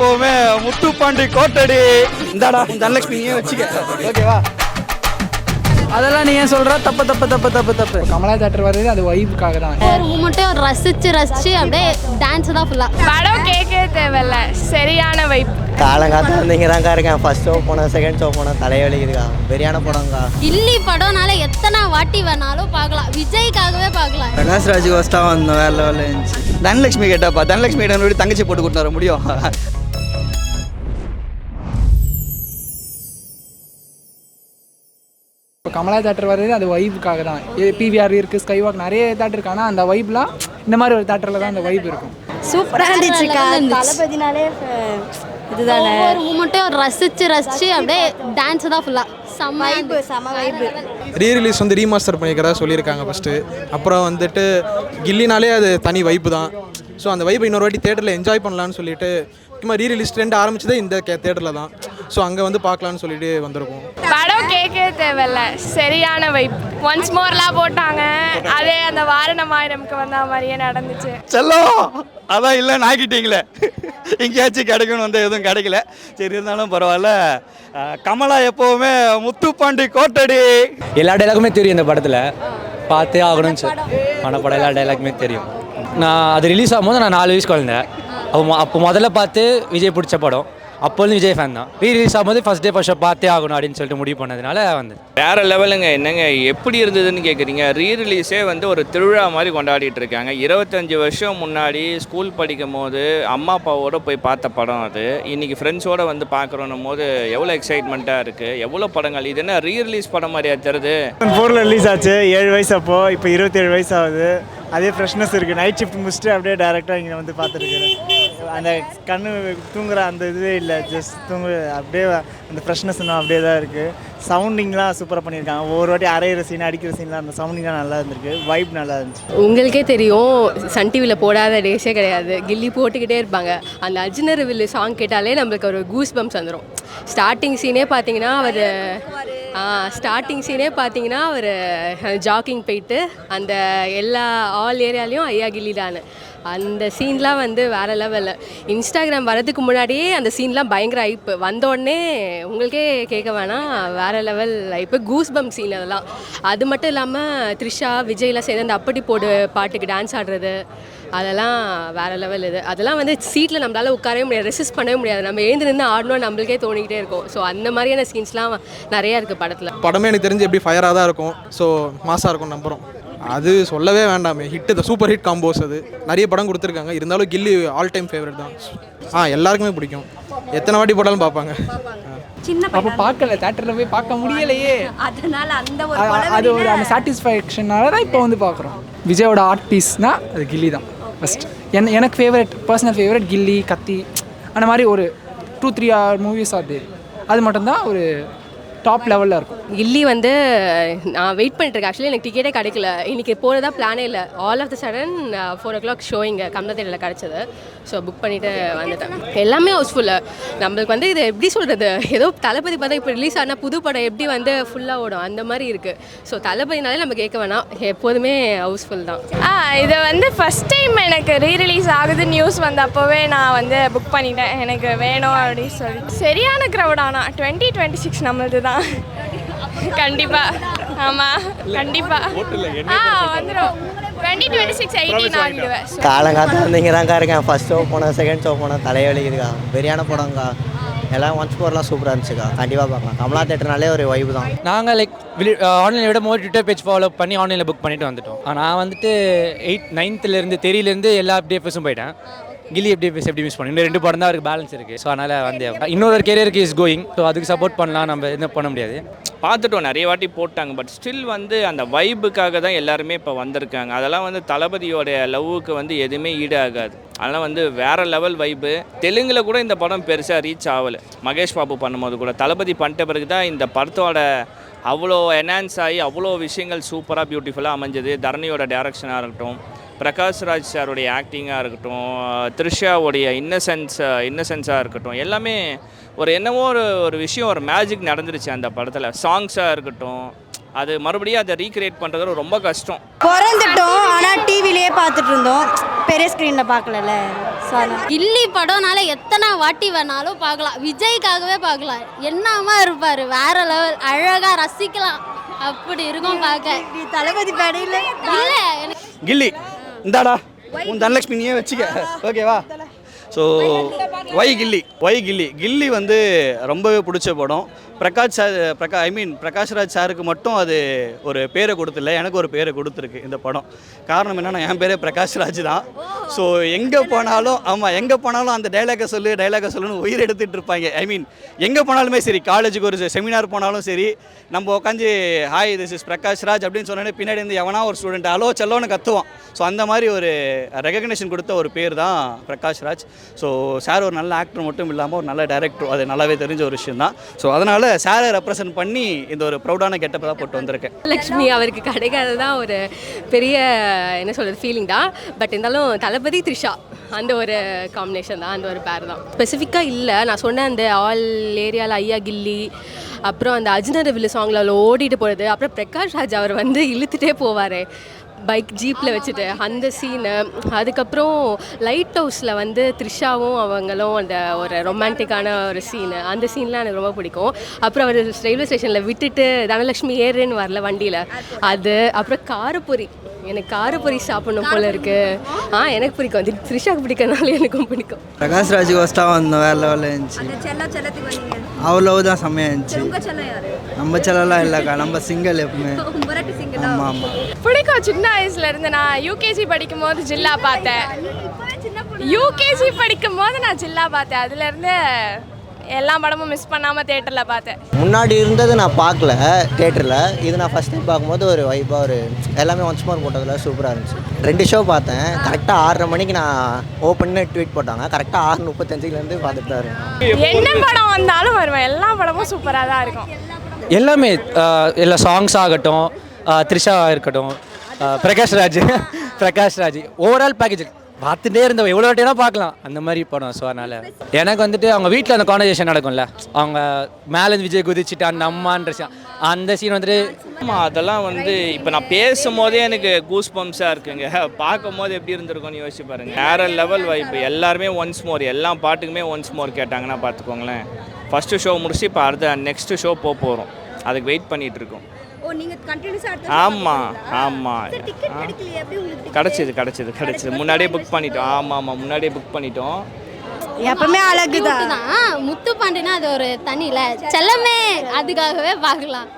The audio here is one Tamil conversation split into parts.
எப்பவுமே முத்துப்பாண்டி கோட்டடி. இந்தாடா உன் தனலட்சுமியே வச்சுக்க. ஓகேவா அதெல்லாம் நீ ஏன் சொல்ற? தப்பு தப்பு தப்பு தப்பு தப்பு. கமலா தேட்டர் வருது அது வைப்புக்காக தான் ஒரு மூமெண்ட்டையும் ரசிச்சு ரசிச்சு அப்படியே டான்ஸ் தான் ஃபுல்லாக படம் கேட்கவே தேவையில்ல. சரியான வைப். காலங்காத்த வந்தீங்க தான்க்கா இருக்கேன். ஃபர்ஸ்ட் ஷோ போனேன் செகண்ட் ஷோ போனேன். தலைவலிக்குதுக்கா. பெரியான படம்க்கா கில்லி படம்னால எத்தனை வாட்டி வேணாலும் பார்க்கலாம். விஜய்க்காகவே பார்க்கலாம். பிரகாஷ் ராஜ் ஃபஸ்ட்டாக வந்தோம் வேற லெவலில் இருந்துச்சு. தனலட்சுமி கேட்டாப்பா தனலட்சுமி கிட்ட தங்கச்சி போட்டு கொடுத்து வர முடியும்? இப்போ கமலா தேட்டர் வருது அது வைப்புக்காக தான். பிவிஆர் இருக்குது ஸ்கைவாக் நிறைய தேட்டர் இருக்கு. ஆனால் அந்த வைப்லாம் இந்த மாதிரி ஒரு தேட்டரில் தான் அந்த வைப் இருக்கும். சூப்பராக இருந்துச்சுக்கா. தளபதினாலே இதுதானே? ஒவ்வொரு மூமெண்ட்டையும் ரசிச்சு ரசிச்சு அப்படியே டான்ஸ் தான் ஃபுல்லாக செம்ம வைப்பு ரீ ரிலீஸ் வந்து ரீமாஸ்டர் பண்ணிக்கிறதா சொல்லியிருக்காங்க ஃபஸ்ட்டு அப்புறம் வந்துட்டு கில்லினாலே அது தனி வைப்பு தான். ஸோ அந்த வைப்பை இன்னொரு வாட்டி தேட்டரில் என்ஜாய் பண்ணலான்னு சொல்லிட்டு முக்கியமாக ரீ ரிலீஸ் ட்ரெண்ட் ஆரம்பிச்சதே இந்த தேட்டரில் தான். ஸோ அங்கே வந்து பார்க்கலான்னு சொல்லிட்டு வந்திருக்கோம். படம் கேட்கவே தேவையில்ல. சரியான வைப் ஒன்ஸ் மோர்லாம் போட்டாங்க. அதே அந்த வாரணம் ஆயிரம்க்கு வந்த மாதிரியே நடந்துச்சு. செல்லம் அதான் இல்லை நாக்கிட்டீங்களே எங்கேயாச்சும் கிடைக்கும்னு வந்து எதுவும் கிடைக்கல. சரி இருந்தாலும் பரவாயில்ல. கமலா எப்பவுமே முத்துப்பாண்டி கோட்டடி. எல்லா டைலாக்குமே தெரியும் இந்த படத்தில். பார்த்தே ஆகணும்னு சார் படம் எல்லா டைலாக்குமே தெரியும். நான் அது ரிலீஸ் ஆகும்போது நான் நாலு வயசு குழந்தை. அப்போ மொ- அப்போ முதல்ல பார்த்து விஜய் பிடிச்ச படம். அப்போ வந்து விஜய் ஃபேன் தான். ரீ ரிலீஸ் ஆகும்போது ஃபஸ்ட் டே ஃபர்ஸ்ட் ஷோ பார்த்தே ஆகணும் அப்படின்னு சொல்லிட்டு முடிவு பண்ணதுனால வந்து வேற லெவலுங்க என்னங்க எப்படி இருந்ததுன்னு கேட்குறீங்க ரீ ரிலீஸே வந்து ஒரு திருவிழா மாதிரி கொண்டாடிட்டு இருக்காங்க. இருபத்தஞ்சி வருஷம் முன்னாடி ஸ்கூல் படிக்கும் போது அம்மா அப்பாவோட போய் பார்த்த படம் அது. இன்னைக்கு ஃப்ரெண்ட்ஸோட வந்து பார்க்குறோன்னும் போது எவ்வளோ எக்ஸைட்மெண்ட்டாக இருக்குது எவ்வளோ படங்கள்? இது என்ன ரீ ரிலீஸ் படம் மாதிரியா தருது ஃபோரில் ரிலீஸ் ஆச்சு. ஏழு வயசு அப்போ இப்போ இருபத்தேழு வயசு ஆகுது. அதே ஃப்ரெஷ்னஸ் இருக்குது நைட் ஷிஃப்ட் முடிச்சுட்டு அப்படியே டேரெக்டாக இங்கே வந்து பார்த்துருக்குறேன் அந்த கண்ணு தூங்குற அந்த இதுவே இல்லை. ஜஸ்ட் தூங்கு அப்படியே அந்த ஃப்ரெஷ்னஸ் இன்னும் அப்படியே தான் இருக்குது சவுண்டிங்லாம் சூப்பராக பண்ணியிருக்காங்க. ஒவ்வொரு வாட்டி அரைகிற சீன் அடிக்கிற சீன்லாம் அந்த சவுண்டிங்லாம் நல்லா இருந்திருக்கு. வைப் நல்லா இருந்துச்சு. உங்களுக்கே தெரியும் சன் டிவியில் போடாத டேஸே கிடையாது. கில்லி போட்டுக்கிட்டே இருப்பாங்க. அந்த அர்ஜுனர் வில்லு சாங் கேட்டாலே நம்மளுக்கு ஒரு கூஸ் பம்ப்ஸ் வந்துடும் ஸ்டார்டிங் சீனே பார்த்தீங்கன்னா அவர் ஸ்டார்டிங் சீனே பார்த்தீங்கன்னா அவர் ஜாக்கிங் போயிட்டு அந்த எல்லா ஆல் ஏரியாலையும் ஐயா கில்லி தான். அந்த சீன்லாம் வந்து வேறு லெவலில் இன்ஸ்டாகிராம் வரதுக்கு முன்னாடியே அந்த சீன்லாம் பயங்கர ஐப்பு வந்தோடனே உங்களுக்கே கேட்க வேணாம். வேறு லெவல் ஐப்பு கூஸ் சீன் அதெல்லாம். அது மட்டும் இல்லாமல் த்ரிஷா விஜய்லாம் சேர்ந்து அந்த அப்படி போடு பாட்டுக்கு டான்ஸ் ஆடுறது. அதெல்லாம் வேறு லெவல் இது. அதெல்லாம் வந்து சீட்டில் நம்மளால உட்காரவே முடியாது. ரெசிஸ்ட் பண்ணவே முடியாது. நம்ம எழுந்து நின்று ஆடணும்னு நம்மளுக்கே தோணிக்கிட்டே இருக்கும். ஸோ அந்த மாதிரியான சீன்ஸ்லாம் நிறையா இருக்குது படத்தில். படமே எனக்கு தெரிஞ்சு எப்படி ஃபயராக தான் இருக்கும். ஸோ மாசாக இருக்கும் நம்புகிறோம் அது சொல்லவே வேண்டாமே. ஹிட் இந்த சூப்பர் ஹிட் காம்போஸ் அது. நிறைய படம் கொடுத்துருக்காங்க. இருந்தாலும் கில்லி ஆல் டைம் ஃபேவரட் தான். ஆ எல்லாருக்குமே பிடிக்கும். எத்தனை வாட்டி போட்டாலும் பார்ப்பாங்க. அப்போ பார்க்கல தேட்டரில் போய் பார்க்க முடியலையே. அதனால அந்த அ- அது ஒரு அந்த சாட்டிஸ்ஃபேக்ஷனால தான் இப்போ வந்து பார்க்குறோம். விஜயோட ஆர்ட் பீஸ்னா அது கில்லி தான் ஃபஸ்ட் என் எனக்கு ஃபேவரட் பர்சனல் ஃபேவரட் கில்லி கத்தி அந்த மாதிரி ஒரு two three or movies are there அது மட்டும்தான் ஒரு டாப் லெவலில் இருக்கும். கில்லி வந்து நான் வெயிட் பண்ணிட்டு இருக்கேன் ஆக்சுவலி எனக்கு டிக்கெட்டே கிடைக்கல. இன்றைக்கி போகிறதா பிளானே இல்லை. All of the sudden four o'clock show இங்கே கமலா தேட்டரில் ஸோ புக் பண்ணிவிட்டு வந்துட்டேன். எல்லாமே ஹவுஸ்ஃபுல்லு நம்மளுக்கு வந்து இது எப்படி சொல்கிறது ஏதோ தளபதி பார்த்தா இப்போ ரிலீஸ் ஆனால் புது படம் எப்படி வந்து ஃபுல்லாக ஓடும்? அந்த மாதிரி இருக்குது ஸோ தளபதினாலே நம்ம கேட்க வேணாம். எப்போதுமே ஹவுஸ்ஃபுல் தான். ஆ இது வந்து ஃபஸ்ட் டைம் எனக்கு ரீ ரிலீஸ் ஆகுது நியூஸ் வந்த அப்போவே நான் வந்து புக் பண்ணிட்டேன். எனக்கு வேணும் அப்படின்னு சொல்லிட்டு சரியான க்ரௌட் ஆனால் டுவெண்ட்டி டுவெண்ட்டி சிக்ஸ் நம்மளது தான் கண்டிப்பாக ஆமாம் கண்டிப்பாக ஆ வந்துடும் டுவெண்ட்டி டுவெண்ட்டி சிக்ஸ் எயிட்டீன் ஆகிடுவேன் காலங்காத்த வந்தீங்க தான்க்கா இருக்கேன். ஃபர்ஸ்ட் ஷோ போனேன் செகண்ட் ஷோ போனேன் தலைவலிக்குதுக்கா பெரியான படம்க்கா எல்லாம் ஒன்ஸ் ஃபோர்லாம் சூப்பராக இருந்துச்சுக்கா. கண்டிப்பாக பார்க்கலாம். கமலா தேட்டர்னாலே ஒரு வைப்பு தான். நாங்கள் லைக் ஆன்லைனை விட மோர் ட்விட்டர் பேஜ் ஃபாலோ பண்ணி ஆன்லைனில் புக் பண்ணிட்டு வந்துட்டோம். ஆ, நான் வந்துட்டு எயிட் நைன்த்துலேருந்து தெரியலேருந்து எல்லா எஃப்டிஎஃப்எஸும் போயிட்டேன். கில்லி எஃப்டிஎஃப்எஸ் எப்படி மிஸ் பண்ணி இன்னும் ரெண்டு படம் தான் அவருக்கு பேலன்ஸ் இருக்குது ஸோ அதனால் வந்து இன்னொரு கேரியருக்கு இஸ் கோயிங் ஸோ அதுக்கு சப்போர்ட் பண்ணலாம் நம்ம எதுவும் பண்ண முடியாது. பார்த்துட்டோம் நிறைய வாட்டி போட்டாங்க. பட் ஸ்டில் வந்து அந்த வைபுக்காக தான் எல்லாருமே இப்போ வந்திருக்காங்க. அதெல்லாம் வந்து தளபதியோடைய லவ்வுக்கு வந்து எதுவுமே ஈடாகாது. அதெல்லாம் வந்து வேற லெவல் வைப்பு தெலுங்கில் கூட இந்த படம் பெருசாக ரீச் ஆகலை. மகேஷ் பாபு பண்ணும்போது கூட. தளபதி பண்ணிட்ட பிறகு தான் இந்த படத்தோட அவ்வளோ என்ஹான்ஸ் ஆகி அவ்வளோ விஷயங்கள் சூப்பராக பியூட்டிஃபுல்லாக அமைஞ்சது. தரணியோட டேரக்ஷனாக இருக்கட்டும். பிரகாஷ் ராஜ் சாருடைய ஆக்டிங்காக இருக்கட்டும் த்ரிஷாவுடைய இன்னசென்ஸ் இன்னசென்ஸாக இருக்கட்டும் எல்லாமே ஒரு என்னவோ ஒரு ஒரு விஷயம் ஒரு மேஜிக் நடந்துருச்சு அந்த படத்தில். சாங்ஸாக இருக்கட்டும் அது மறுபடியும் அதை ரீக்ரியேட் பண்ணுறது ரொம்ப கஷ்டம். பிறந்துட்டோம் ஆனால் டிவிலேயே பார்த்துட்டு இருந்தோம். பெரிய ஸ்க்ரீனில் அதனால் கில்லி படம்னால எத்தனை வாட்டி வேணாலும் பார்க்கலாம். விஜய்க்காகவே பார்க்கலாம். என்னமா இருப்பாரு? வேற லெவல் அழகா ரசிக்கலாம். அப்படி இருக்கும் பார்க்க. தளபதி படையில். இல்ல எனக்கு கில்லி இந்தாடா உன் தனலட்சுமி நீயே வச்சுக்க. ஓகேவா so why Ghilli why Ghilli Ghilli வந்து ரொம்பவே பிடிச்ச படம். பிரகாஷ் சார் பிரகா ஐ மீன் பிரகாஷ்ராஜ் சாருக்கு மட்டும் அது ஒரு பேரை கொடுத்துல எனக்கு ஒரு பேரை கொடுத்துருக்கு இந்த படம். காரணம் என்னன்னா என் பேரே பிரகாஷ்ராஜ் தான். ஸோ எங்கே போனாலும் ஆமாம் எங்கே போனாலும் அந்த டைலாக்கை சொல்லு டைலாக்கை சொல்லுன்னு உயிர் எடுத்துகிட்டு இருப்பாங்க. ஐ மீன் எங்கே போனாலுமே சரி காலேஜுக்கு ஒரு செமினார் போனாலும் சரி நம்ம உட்காந்து hi this is Prakash Raj அப்படின்னு சொன்னோடனே பின்னாடி இருந்து எவனா ஒரு ஸ்டூடெண்ட் அலோ செல்லோன்னு கத்துவான். ஸோ அந்த மாதிரி ஒரு ரெகக்னேஷன் கொடுத்த ஒரு பேர் தான் பிரகாஷ் ராஜ். ஸோ சார் ஒரு நல்ல ஆக்டர் மட்டும் இல்லாமல் ஒரு நல்ல டைரக்டர் அது நல்லாவே தெரிஞ்ச ஒரு விஷயம் தான். ஸோ அதனால் சாரை ரெப்ரசன்ட் பண்ணி இந்த ஒரு ப்ரௌடான கெட்டப்பை தான் போட்டு வந்திருக்கேன். லக்ஷ்மி அவருக்கு கிடைக்காது தான் ஒரு பெரிய என்ன சொல்கிறது ஃபீலிங் தான். பட் இருந்தாலும் தளபதி த்ரிஷா அந்த ஒரு காம்பினேஷன் தான் அந்த ஒரு பேர் தான். ஸ்பெசிஃபிக்காக இல்லை. நான் சொன்ன அந்த ஆல் ஏரியாவில் ஐயா கில்லி அப்புறம் அந்த அஜினரவில் வில்லு சாங்கில் அவ்வளோ ஓடிட்டு போகிறது அப்புறம் பிரகாஷ் ராஜ் அவர் வந்து இழுத்துட்டே போவார். பைக் ஜீப்பில் வச்சுட்டு அந்த சீனு அதுக்கப்புறம் லைட் ஹவுஸில் வந்து த்ரிஷாவும் அவங்களும் அந்த ஒரு ரொமான்டிக்கான ஒரு சீனு அந்த சீன்லாம் எனக்கு ரொம்ப பிடிக்கும். அப்புறம் அவர் ரயில்வே ஸ்டேஷனில் விட்டுட்டு தனலட்சுமி ஏறுன்னு வரல வண்டியில். அது அப்புறம் காரப்பொரி எனக்கு காரப்பொரி சாப்பிடணும் போல இருக்கு. ஆ எனக்கு பிடிக்கும். அது த்ரிஷாக்கு பிடிக்கிறதுனால எனக்கும் பிடிக்கும். பிரகாஷ் ராஜ் ஃபஸ்ட்டாக வந்தோம் வேறு லெவலில் இருந்துச்சு லவ் தான் செம்மையாக இருந்துச்சு. செல்லம் நம்ம செல்லலாம் இல்லைக்கா நம்ம சிங்கிள் எப்பவுமே. ஆமாம் ஆமாம். பிடிக்கும். சின்ன வயசுல இருந்து நான் யூகேஜி படிக்கும் போது ஜில்லா பார்த்தேன். யூகேஜி படிக்கும் போது நான் ஜில்லா பார்த்தேன். அதுல இருந்து எல்லா படமும் மிஸ் பண்ணாம தியேட்டர்ல பார்த்தேன். முன்னாடி இருந்தது நான் பார்க்கல தேட்டரில் இது நான் ஃபஸ்ட் டைம் பார்க்கும்போது ஒரு வைப்பாக ஒரு எல்லாமே ஒன்ஸ் மோர் போட்டதில் சூப்பராக இருந்துச்சு. ரெண்டு ஷோ பார்த்தேன். கரெக்டாக ஆறரை மணிக்கு நான் ஓப்பன்னு ட்வீட் போட்டாங்க. கரெக்டாக ஆறு முப்பத்தஞ்சுலேருந்து பார்த்துட்டு தான் இருக்கேன். என்ன படம் வந்தாலும் வருவேன். எல்லா படமும் சூப்பரா தான் இருக்கும். எல்லாமே எல்லா சாங்ஸ் ஆகட்டும் த்ரிஷா இருக்கட்டும் பிரகாஷ் ராஜ் பிரகாஷ் ராஜ் ஓவரால் பேக்கேஜ் பார்த்துட்டே இருந்தோம் எவ்வளோ வாட்டினா பார்க்கலாம். அந்த மாதிரி படம் ஸோ அதனால் எனக்கு வந்துட்டு அவங்க வீட்டில் அந்த கான்வர்சேஷன் நடக்கும்ல. அவங்க மேலேருந்து விஜய் குதிச்சுட்டு அந்த அம்மான்ற அந்த சீன் வந்துட்டு ஆமாம் அதெல்லாம் வந்து இப்போ நான் பேசும்போதே எனக்கு கூஸ் பம்ப்ஸாக இருக்குங்க. பார்க்கும் போது எப்படி இருந்திருக்கும்னு யோசிச்சு பாருங்க. வேற லெவல் வைப்பு எல்லாருமே ஒன்ஸ் மோர் எல்லா பாட்டுக்குமே ஒன்ஸ் மோர் கேட்டாங்கன்னா பார்த்துக்கோங்களேன். ஃபஸ்ட்டு ஷோ முடிச்சு இப்போ அடுத்த நெக்ஸ்ட்டு ஷோ போக போகிறோம் அதுக்கு வெயிட் பண்ணிகிட்டு இருக்கோம். ஓ நீங்கள் கண்டினியூஸாக அடுத்த ஆமாம் ஆமாம் டிக்கெட் கிடைக்கலையே எப்படி உங்களுக்கு கிடச்சிது கிடச்சிது கிடச்சிது. முன்னாடியே புக் பண்ணிட்டோம். ஆமாம் ஆமாம் முன்னாடியே புக் பண்ணிட்டோம். எப்பவுமே அழகு Cute தான். முத்து பாண்டினா அது ஒரு தனியில செல்லமே அதுக்காகவே பார்க்கலாம்.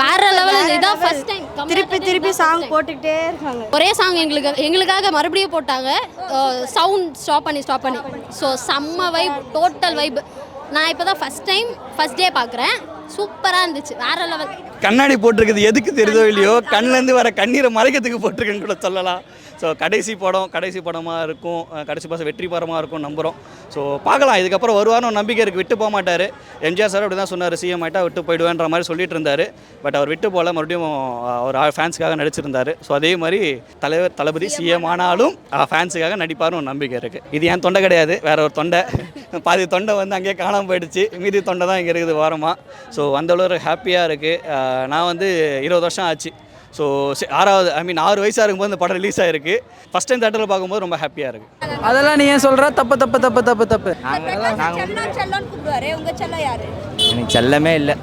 வேற லெவல் இதான் ஃபர்ஸ்ட் டைம் திருப்பி திருப்பி சாங் போட்டுக்கிட்டே இருக்காங்க. ஒரே சாங் எங்களுக்கு எங்களுக்காக மறுபடியும் போட்டாங்க. சவுண்ட் ஸ்டாப் பண்ணி ஸ்டாப் பண்ணி. ஸோ செம்ம வைப் டோட்டல் வைப் நான் இப்போ தான் ஃபஸ்ட் டைம் ஃபஸ்ட் டே பார்க்குறேன் சூப்பராக இருந்துச்சு. வேற லெவல் கண்ணாடி போட்டிருக்குது. எதுக்கு தெரியுதோ இல்லையோ? கண்ணுலேருந்து வர கண்ணீரை மறைக்கிறதுக்கு போட்டிருக்குன்னு கூட சொல்லலாம். ஸோ கடைசி படம் கடைசி படமாக இருக்கும். கடைசி படம் வெற்றி படமாக இருக்கும் நம்புகிறோம் ஸோ பார்க்கலாம். இதுக்கப்புறம் வருவார்னு நம்பிக்கை இருக்குது விட்டு போக மாட்டார். எம்ஜிஆர் சார் அப்படி தான் சொன்னார் சிஎம் ஆகிட்டா விட்டு போயிடுவேன்ற மாதிரி சொல்லிட்டு இருந்தார். பட் அவர் விட்டு போகல. மறுபடியும் அஹ், ஒரு ஃபேன்ஸுக்காக நடிச்சிருந்தார். ஸோ அதே மாதிரி தலைவர் தளபதி சிஎம் ஆனாலும் ஃபேன்ஸுக்காக நடிப்பார்னு ஒரு நம்பிக்கை இருக்குது இது என் தொண்டை கிடையாது. வேற ஒரு தொண்டை. பாதி தொண்டை வந்து அங்கேயே காணாமல் போயிடுச்சு. மீதி தொண்டை தான் இங்கே இருக்குது வாரமாக ஸோ அந்த அளவு ஹாப்பியாக இருக்குது நான் வந்து இருபது வருஷம் ஆச்சு. ஸோ ஆறாவது ஐ மீன் ஆறு வயசாக இருக்கும்போது இந்த படம் ரிலீஸ் ஆயிருக்கு. ஃபஸ்ட் டைம் தேட்டரில் பார்க்கும்போது ரொம்ப ஹாப்பியாக இருக்குது அதெல்லாம் நீ ஏன் சொல்கிற தப்பு தப்பு தப்பு தப்பு தப்பு. எனக்கு செல்லமே இல்லை.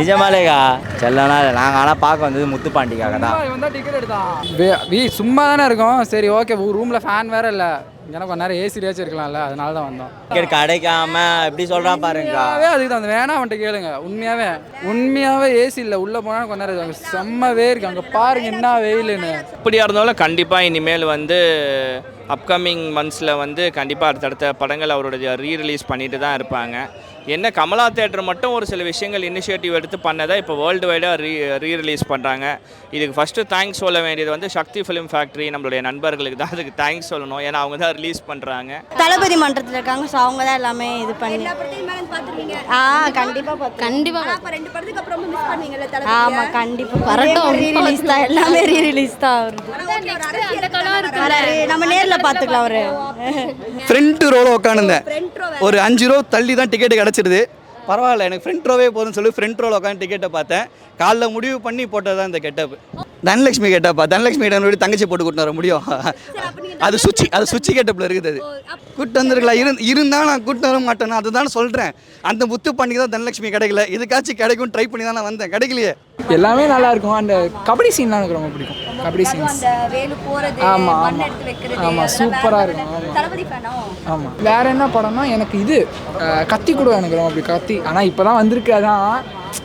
நிஜமாலேக்கா செல்லம்னா இல்லை. நாங்கள் ஆனால் பார்க்க வந்தது முத்துப்பாண்டிக்காக தான். வந்தால் டிக்கெட் எடுத்தான். வீ சும்மா தானே இருக்கோம். சரி ஓகே ரூமில் ஃபேன் வேற இல்லை. எனக்கு கொஞ்ச நேரம் ஏசிலேயாச்சும் இருக்கலாம்ல அதனால தான் வந்தோம். டிக்கெட் கிடைக்காம எப்படி சொல்கிறான் உண்மையாவே அதுக்கு தான் வேணா அவன்கிட்ட கேளுங்க. உண்மையாவே உண்மையாவே ஏசி இல்லை உள்ளே போனால் கொஞ்ச நேரம் அங்கே செம்மவே இருக்கு அங்கே பாருங்க என்ன வெயிலுன்னு. எப்படியா இருந்தாலும் கண்டிப்பாக இனிமேல் வந்து அப்கமிங் மந்த்ஸில் வந்து கண்டிப்பாக அடுத்தடுத்த படங்கள் அவருடைய ரீ ரிலீஸ் பண்ணிட்டு தான் இருப்பாங்க. என்ன கமலா தேட்டர் மட்டும் ஒரு சில விஷயங்கள் இனிஷியேட்டிவ் எடுத்து பண்ணதை இப்போ வேர்ல்டு வைடாக ரீ ரீ ரிலீஸ் பண்ணுறாங்க இதுக்கு ஃபஸ்ட்டு தேங்க்ஸ் சொல்ல வேண்டியது வந்து சக்தி ஃபிலிம் ஃபேக்ட்ரி நம்மளுடைய நண்பர்களுக்கு தான். அதுக்கு தேங்க்ஸ் சொல்லணும். ஏன்னா அவங்க தான் ரிலீஸ் பண்ணுறாங்க தளபதி மன்றத்தில் இருக்காங்க ஸோ அவங்க தான் எல்லாமே இது பண்ணி ஆ கண்டிப்பாக கண்டிப்பாக அப்போ ரெண்டு படத்துக்கு அப்புறம் மிஸ் பண்ணீங்கல்ல ஆமாம் கண்டிப்பாக வரட்டும். ரீ ரிலீஸ் தான். எல்லாமே ரீ ரிலீஸ் தான் வருது. நம்ம நேரில் பார்த்துக்கலாம் அவரு. ஃப்ரண்ட் ரோவில் உட்காந்துருந்தேன் ஒரு அஞ்சு ரூபா தள்ளி தான் டிக்கெட் கிடச்சிருது பரவாயில்ல எனக்கு ஃப்ரண்ட் ரோவே போதும்னு சொல்லி ஃப்ரண்ட் ரோவில் உட்காந்து டிக்கெட்டை பார்த்தேன். காலைல முடிவு பண்ணி போட்டது தான் இந்த கெட்டப் தனலட்சுமி கெட்டப்பா தனலட்சுமி கிட்ட தங்கச்சி போட்டு கூட்டிட்டு வர முடியும். அது சுச்சி அது சுச்சி கெட்டப்பில் இருக்குது அது. கூட்டு வந்திருக்கலாம். இரு இருந்தால் நான் கூட்டு வர மாட்டேன் அதுதான் சொல்கிறேன் அந்த முத்து பண்ணிக்கு தான் தனலட்சுமி கிடைக்கல. இதுக்காச்சும் கிடைக்கும் ட்ரை பண்ணி தான் நான் வந்தேன். கிடைக்கலையே. எல்லாமே நல்லா இருக்கும். அந்த கபடி சீன்லாம் எனக்கு ரொம்ப பிடிக்கும். கபடி சீன்ஸ் அந்த வேலு போறது ஆமா, மண் ஆமா. எடுத்து வைக்கிறது ஆமா, அதெல்லாம் சூப்பரா வேற இருக்கும், ஆமாம் வேற என்ன படம்னா எனக்கு இது கத்தி கூட எனக்கு ரொம்ப பிடிக்கும். கத்தி. ஆனால் இப்போ தான் வந்திருக்கு. அதான்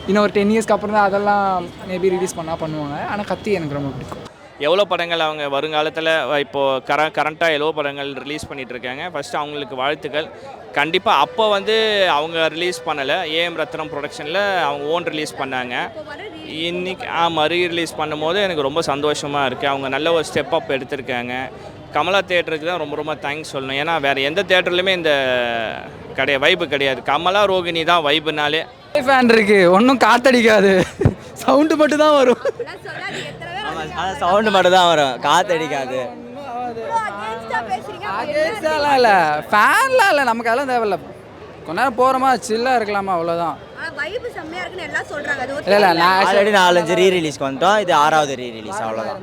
இன்னும் ஒரு டென் இயர்ஸ்க்கு அப்புறம் தான் அதெல்லாம் மேபி ரிலீஸ் பண்ணால் பண்ணுவாங்க. ஆனால் கத்தி எனக்கு ரொம்ப பிடிக்கும். எவ்வளோ படங்கள் அவங்க வருங்காலத்தில் இப்போது கர கரண்ட்டாக எவ்வளோ படங்கள் ரிலீஸ் பண்ணிகிட்ருக்காங்க இருக்காங்க ஃபஸ்ட்டு அவங்களுக்கு வாழ்த்துக்கள். கண்டிப்பாக அப்போ வந்து அவங்க ரிலீஸ் பண்ணலை. ஏஎம் ரத்னம் ப்ரொடக்ஷனில் அவங்க ஓன் ரிலீஸ் பண்ணாங்க. இன்னைக்கு ஆமாம் ரீ ரிலீஸ் பண்ணும்போது எனக்கு ரொம்ப சந்தோஷமாக இருக்குது அவங்க நல்ல ஒரு ஸ்டெப் அப் எடுத்திருக்காங்க. கமலா தேட்டருக்கு தான் ரொம்ப ரொம்ப தேங்க்ஸ் சொல்லணும். ஏன்னா வேறு எந்த தேட்டர்லையுமே இந்த கிடையாது வைப்பு கிடையாது. கமலா ரோகிணி தான் வைப்புனாலே ஃபேன் இருக்கு. ஒன்றும் காத்தடிக்காது. சவுண்டு மட்டும் தான் வரும். சவுண்டு மட்டும் தான் வரும். காத்தடிக்காது. அகேன்ஸ்டாலாம் இல்லை. ஃபேன்லாம் இல்லை. நமக்கு அதெல்லாம் தேவையில்ல. கொஞ்ச நேரம் போகிறோமா சில்லாக இருக்கலாமா? அவ்வளோதான் வைப் செம்மையா இருக்குன்னு எல்லாம் சொல்றாங்க. அது இல்லை இல்லை நான் ஆல்ரெடி நாலஞ்சு ரீ ரிலீஸ்க்கு வந்துட்டோம். இது ஆறாவது ரீ ரிலீஸ் அவ்வளோதான்